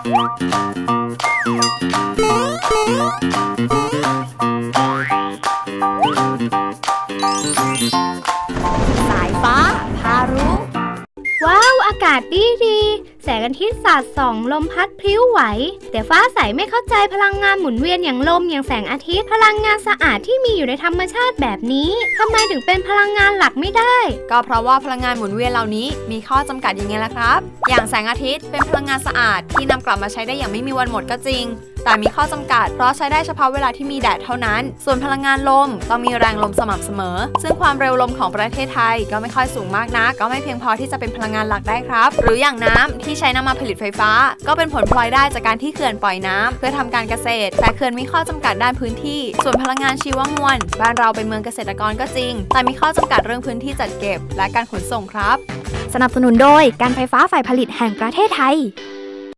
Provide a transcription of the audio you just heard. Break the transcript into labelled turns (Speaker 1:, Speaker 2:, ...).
Speaker 1: Thank
Speaker 2: you. าวอากาศดีดี แสงอาทิตย์สาดส่องลมพัดพลิ้วไหว แต่ฟ้าใสไม่เข้าใจพลังงานหมุนเวียนอย่างลมอย่างแสงอาทิตย์ พลังงานสะอาดที่มีอยู่ในธรรมชาติแบบนี้ทำไมถึงเป็นพลังงานหลักไม่ได้
Speaker 1: ก็เพราะว่าพลังงานหมุนเวียนเหล่านี้มีข้อจำกัดอย่างไงล่ะครับ อย่างแสงอาทิตย์เป็นพลังงานสะอาดที่นำกลับมาใช้ได้อย่างไม่มีวันหมดก็จริง แต่มีข้อจำกัด เพราะใช้ได้เฉพาะเวลาที่มีแดดเท่านั้น ส่วนพลังงานลมต้องมีแรงลมสม่ำเสมอ ซึ่งความเร็วลมของประเทศไทยก็ไม่ค่อยสูงมากนักก็ไม่เพียงพอที่จะเป็นพลังงานหลักได้ครับ หรืออย่างน้ำที่ใช้นำมาผลิตไฟฟ้า ก็เป็นผลพลอยได้จากการที่เขื่อนปล่อยน้ำเพื่อทำการเกษตร แต่เขื่อนมีข้อจำกัดด้านพื้นที่ ส่วนพลังงานชีวมวลบ้านเราเป็นเมืองเกษตรกรก็จริง แต่มีข้อจำกัดเรื่องพื้นที่จัดเก็บ และการขนส่งครับ
Speaker 3: สนับสนุนโดยการไฟฟ้าฝ่ายผลิตแห่งประเทศไทย